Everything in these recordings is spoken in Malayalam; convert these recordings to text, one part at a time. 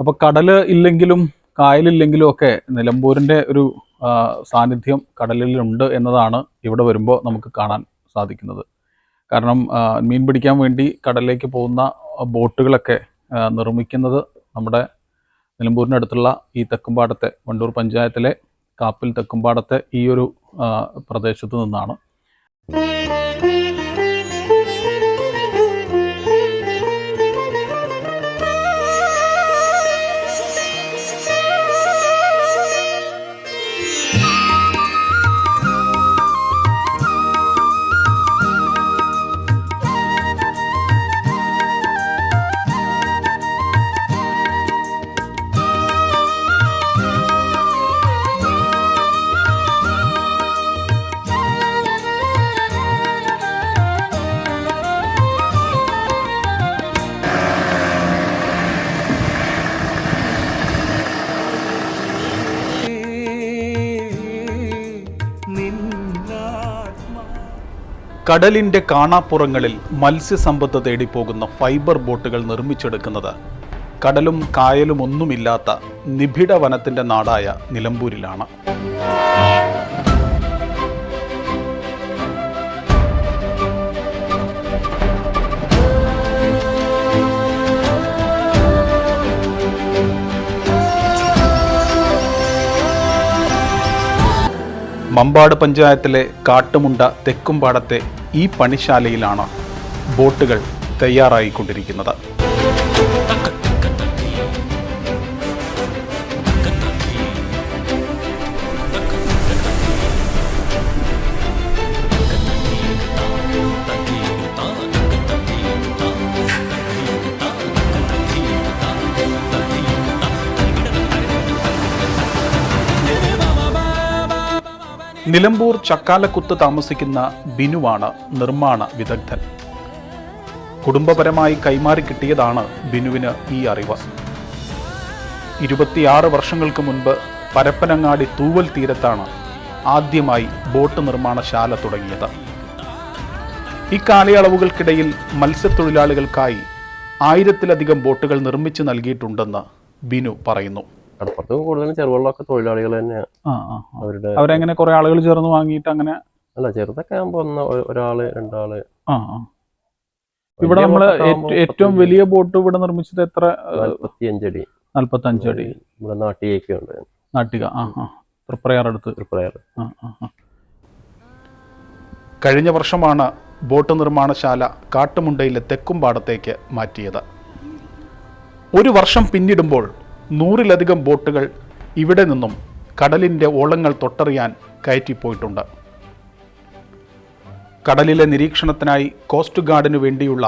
അപ്പോൾ കടൽ ഇല്ലെങ്കിലും കായലില്ലെങ്കിലും ഒക്കെ നിലമ്പൂരിന്റെ ഒരു സാന്നിധ്യം കടലിലുണ്ട് എന്നതാണ് ഇവിടെ വരുമ്പോൾ നമുക്ക് കാണാൻ സാധിക്കുന്നത്. കാരണം മീൻ പിടിക്കാൻ വേണ്ടി കടലിലേക്ക് പോകുന്ന ബോട്ടുകളൊക്കെ നിർമ്മിക്കുന്നത് നമ്മുടെ നിലമ്പൂരിനടുത്തുള്ള ഈ തെക്കുംപാടത്തെ വണ്ടൂർ പഞ്ചായത്തിലെ കാപ്പിൽ തെക്കുംപാടത്തെ ഈ ഒരു പ്രദേശത്ത് നിന്നാണ്. കടലിന്റെ കാണാപ്പുറങ്ങളിൽ മത്സ്യസമ്പത്ത് തേടി പോകുന്ന ഫൈബർ ബോട്ടുകൾ നിർമ്മിച്ചെടുക്കുന്നത് കടലും കായലും ഒന്നുമില്ലാത്ത നിബിഡ വനത്തിന്റെ നാടായ നിലമ്പൂരിലാണ്. മമ്പാട് പഞ്ചായത്തിലെ കാട്ടുമുണ്ട തെക്കുംപാടത്തെ ഈ പണിശാലയിലാണ് ബോട്ടുകൾ തയ്യാറായിക്കൊണ്ടിരിക്കുന്നത്. നിലമ്പൂർ ചക്കാലക്കുത്ത് താമസിക്കുന്ന ബിനുവാണ് നിർമ്മാണ വിദഗ്ധൻ. കുടുംബപരമായി കൈമാറി കിട്ടിയതാണ് ബിനുവിന് ഈ അറിവ്. ഇരുപത്തിയാറ് വർഷങ്ങൾക്ക് മുൻപ് പരപ്പനങ്ങാടി തൂവൽ തീരത്താണ് ആദ്യമായി ബോട്ട് നിർമ്മാണശാല തുടങ്ങിയത്. ഇക്കാലയളവുകൾക്കിടയിൽ മത്സ്യത്തൊഴിലാളികൾക്കായി ആയിരത്തിലധികം ബോട്ടുകൾ നിർമ്മിച്ചു നൽകിയിട്ടുണ്ടെന്ന് ബിനു പറയുന്നു. കടപ്പുറത്ത് കൂടുതലും ചെറുവെള്ളമൊക്കെ തൊഴിലാളികൾ തന്നെയാണ്. അവരുടെ അവരെങ്ങനെ കുറെ ആളുകൾ ചേർന്ന് വാങ്ങിയിട്ട് അങ്ങനെ അല്ല ചെറുതൊക്കെ ആകുമ്പോ ഒന്ന് ഒരാൾ രണ്ടാൾ. ആ ആ. ഇവിടെ നമ്മൾ ഏറ്റവും വലിയ ബോട്ട് ഇവിടെ നിർമ്മിച്ചത് എത്ര നാല്പത്തിയഞ്ചടി നാല്പത്തഞ്ചടി ഇവിടെ നാട്ടിലേക്ക് ഉണ്ട്. നാട്ടിക ആ ആ. തൃപ്രയാർ അടുത്ത്. തൃപ്രയാർ. കഴിഞ്ഞ വർഷമാണ് ബോട്ട് നിർമ്മാണശാല കാട്ടുമുണ്ടയിലെ തെക്കുംപാടത്തേക്ക് മാറ്റിയത്. ഒരു വർഷം പിന്നിടുമ്പോൾ നൂറിലധികം ബോട്ടുകൾ ഇവിടെ നിന്നും കടലിന്റെ ഓളങ്ങൾ തൊട്ടറിയാൻ കയറ്റിപ്പോയിട്ടുണ്ട്. കടലിലെ നിരീക്ഷണത്തിനായി കോസ്റ്റ് ഗാർഡിനു വേണ്ടിയുള്ള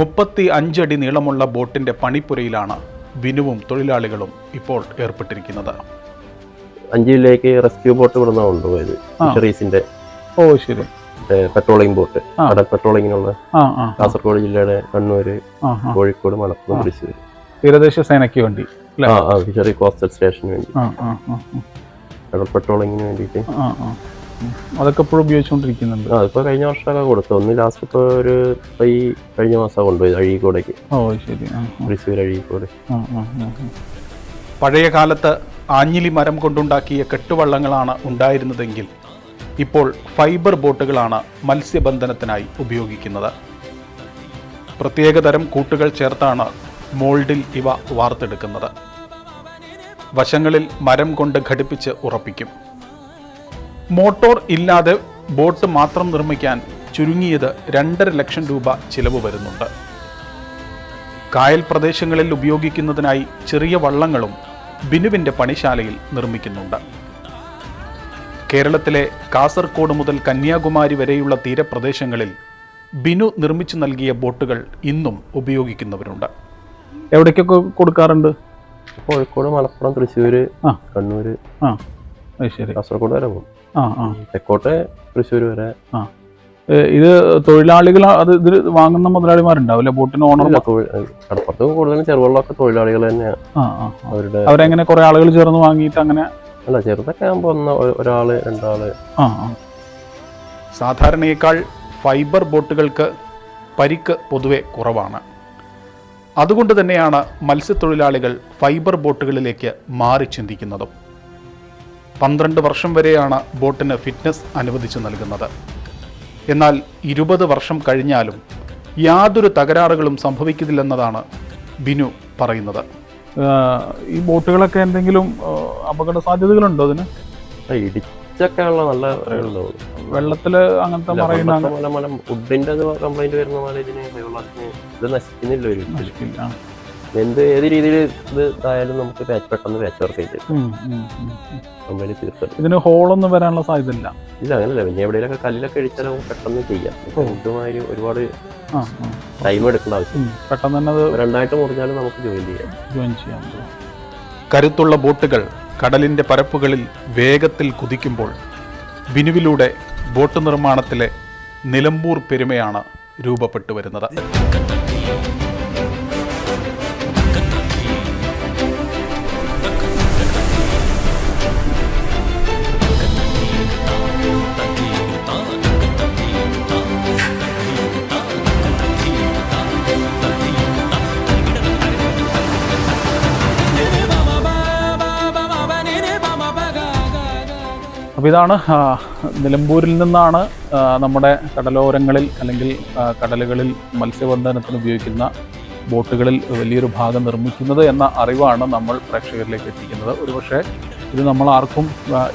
മുപ്പത്തി അഞ്ചടി നീളമുള്ള ബോട്ടിന്റെ പണിപ്പുരയിലാണ് ബിനുവും തൊഴിലാളികളും ഇപ്പോൾ ഏർപ്പെട്ടിരിക്കുന്നത്. അഞ്ചിലേക്ക് റെസ്ക്യൂ ബോട്ട് ഇവിടെ നിന്നാണ് കൊണ്ടുപോയത്. ഫിഷറീസിന്റെ ഓ ശരി. Patrolling boat. കടൽ പെട്രോളിങ്ങിനുള്ള കാസർഗോഡ് ജില്ലയുടെ കണ്ണൂര് കോഴിക്കോട് മലപ്പുറം. തൃശ്ശൂർ തീരദേശ സേനയ്ക്ക് വേണ്ടി. ആ ആ ഫിഷറി കോസ്റ്റൽ സ്റ്റേഷന് വേണ്ടി. ആ ആ ആ ആ. കടൽ പെട്രോളിങ്ങിന് വേണ്ടിയിട്ട്. ആ ആ. ഉം. അതൊക്കെ ഇപ്പോഴും ഉപയോഗിച്ചുകൊണ്ടിരിക്കുന്നുണ്ട്. ആ കഴിഞ്ഞ വർഷമൊക്കെ കൊടുത്തു. ഒന്ന് ലാസ്റ്റ് ഇപ്പൊ ഒരു ഈ കഴിഞ്ഞ മാസം കൊണ്ടുപോയി അഴീക്കോടേക്ക്. ഓ ശരി. ആ ആ. തൃശ്ശൂർ അഴീക്കോട്. ആ, ആ, ആ, ആ. പഴയ കാലത്ത് ആഞ്ഞിലി മരം കൊണ്ടുണ്ടാക്കിയ കെട്ടുവള്ളങ്ങളാണ് ഉണ്ടായിരുന്നതെങ്കിൽ ഇപ്പോൾ ഫൈബർ ബോട്ടുകളാണ് മത്സ്യബന്ധനത്തിനായി ഉപയോഗിക്കുന്നത്. പ്രത്യേകതരം കൂട്ടുകൾ ചേർത്താണ് മോൾഡിൽ ഇവ വാർത്തെടുക്കുന്നത്. വശങ്ങളിൽ മരം കൊണ്ട് ഘടിപ്പിച്ച് ഉറപ്പിക്കും. മോട്ടോർ ഇല്ലാതെ ബോട്ട് മാത്രം നിർമ്മിക്കാൻ ചുരുങ്ങിയത് രണ്ടര ലക്ഷം രൂപ ചിലവ് വരുന്നുണ്ട്. കായൽ പ്രദേശങ്ങളിൽ ഉപയോഗിക്കുന്നതിനായി ചെറിയ വള്ളങ്ങളും ബിനുവിന്റെ പണിശാലയിൽ നിർമ്മിക്കുന്നുണ്ട്. കേരളത്തിലെ കാസർഗോഡ് മുതൽ കന്യാകുമാരി വരെയുള്ള തീരപ്രദേശങ്ങളിൽ ബിനു നിർമ്മിച്ചു നൽകിയ ബോട്ടുകൾ ഇന്നും ഉപയോഗിക്കുന്നവരുണ്ട്. എവിടേക്കൊക്കെ കൊടുക്കാറുണ്ട്? കോഴിക്കോട് മലപ്പുറം തൃശ്ശൂര് കണ്ണൂർ കണ്ണൂര് ആ. ശരി. കാസർഗോഡ് വരെ പോകും. ആ ആ. തെക്കോട്ടെ തൃശ്ശൂർ വരെ. ആ. ഇത് തൊഴിലാളികൾ അത് ഇതിൽ വാങ്ങുന്ന മുതലാളിമാരുണ്ടാവില്ല ബോട്ടിന് ഓണർ കടപ്പുറത്ത് കൂടുതലും ചെറുവള്ളൊക്കെ തൊഴിലാളികൾ തന്നെയാണ് ആ ആ ആ. അവരുടെ അവരെങ്ങനെ കുറെ ആളുകൾ ചേർന്ന് വാങ്ങിയിട്ട് അങ്ങനെ? അല്ല ചെറുതൊക്കെ ആകുമ്പോൾ ഒന്ന് ഒരാൾ രണ്ടാൾ. ആ ആ. സാധാരണയേക്കാൾ ഫൈബർ ബോട്ടുകൾക്ക് പരിക്ക് പൊതുവെ കുറവാണ്. അതുകൊണ്ട് തന്നെയാണ് മത്സ്യത്തൊഴിലാളികൾ ഫൈബർ ബോട്ടുകളിലേക്ക് മാറി ചിന്തിക്കുന്നതും. പന്ത്രണ്ട് വർഷം വരെയാണ് ബോട്ടിന് ഫിറ്റ്നസ് അനുവദിച്ചു നൽകുന്നത്. എന്നാൽ ഇരുപത് വർഷം കഴിഞ്ഞാലും യാതൊരു തകരാറുകളും സംഭവിക്കുന്നില്ലെന്നതാണ് ബിനു പറയുന്നത്. ഈ ബോട്ടുകളൊക്കെ എന്തെങ്കിലും അപകട സാധ്യതകളുണ്ടോ അതിന്? ആ, ഉള്ള നല്ല വെള്ളത്തിൽ അങ്ങനത്തെ ഫുഡിന്റെ മറയുന്ന കംപ്ലൈന്റ് വരുന്ന പോലെ ഇതിന് ഇത് നശിക്കുന്നില്ല ഒരു. എന്ത് ഏത് രീതിയിൽ ഇത് ഇതായാലും നമുക്ക് പാച്ച് പെട്ടെന്ന് പാച്ച് വർക്ക് ഇതിന് ഹോളൊന്നും വരാനുള്ള സാധ്യത ഇല്ല ഇല്ല അങ്ങനല്ല. പിന്നെ എവിടെയൊക്കെ കല്ലിലൊക്കെ അഴിച്ചാലും പെട്ടെന്ന് ചെയ്യാം. ഇതുമാതിരി ഒരുപാട്. ടൈം എടുക്കേണ്ട ആവശ്യം പെട്ടെന്ന് തന്നെ അത് രണ്ടായിട്ട് മുറിഞ്ഞാലും നമുക്ക് ജോയിൻ ചെയ്യാം. ജോയിൻ ചെയ്യാം കരുത്തുള്ള ബോട്ടുകൾ കടലിന്റെ പരപ്പുകളിൽ വേഗത്തിൽ കുതിക്കുമ്പോൾ ബിനുവിലൂടെ ബോട്ട് നിർമ്മാണത്തിലെ നിലമ്പൂർ പെരുമയാണ് രൂപപ്പെട്ടു വരുന്നത് അപ്പോൾ ഇതാണ് നിലമ്പൂരിൽ നിന്നാണ് നമ്മുടെ കടലോരങ്ങളിൽ അല്ലെങ്കിൽ കടലുകളിൽ മത്സ്യബന്ധനത്തിന് ഉപയോഗിക്കുന്ന ബോട്ടുകളിൽ വലിയൊരു ഭാഗം നിർമ്മിക്കുന്നത് എന്ന അറിവാണ് നമ്മൾ പ്രേക്ഷകരിലേക്ക് എത്തിക്കുന്നത്. ഒരുപക്ഷെ ഇത് നമ്മൾ ആർക്കും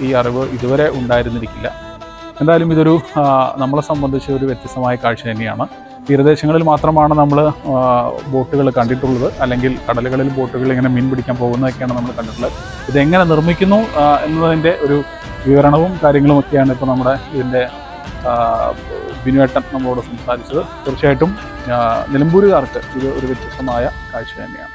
ഈ അറിവ് ഇതുവരെ ഉണ്ടായിരുന്നിരിക്കില്ല. എന്തായാലും ഇതൊരു നമ്മളെ സംബന്ധിച്ച് ഒരു വ്യത്യസ്തമായ കാഴ്ച തന്നെയാണ്. തീരദേശങ്ങളിൽ മാത്രമാണ് നമ്മൾ ബോട്ടുകൾ കണ്ടിട്ടുള്ളത്. അല്ലെങ്കിൽ കടലുകളിൽ ബോട്ടുകൾ ഇങ്ങനെ മീൻ പിടിക്കാൻ പോകുന്നതൊക്കെയാണ് നമ്മൾ കണ്ടിട്ടുള്ളത്. ഇതെങ്ങനെ നിർമ്മിക്കുന്നു എന്നതിന്റെ ഒരു വിവരണവും കാര്യങ്ങളും ഒക്കെയാണ് ഇപ്പോൾ നമ്മുടെ ഇതിന്റെ ബിനുവേട്ടൻ നമ്മളോട് സംസാരിച്ചത്. തീർച്ചയായിട്ടും നിലമ്പൂരുകാർക്ക് ഇത് ഒരു വ്യത്യസ്തമായ കാഴ്ച തന്നെയാണ്.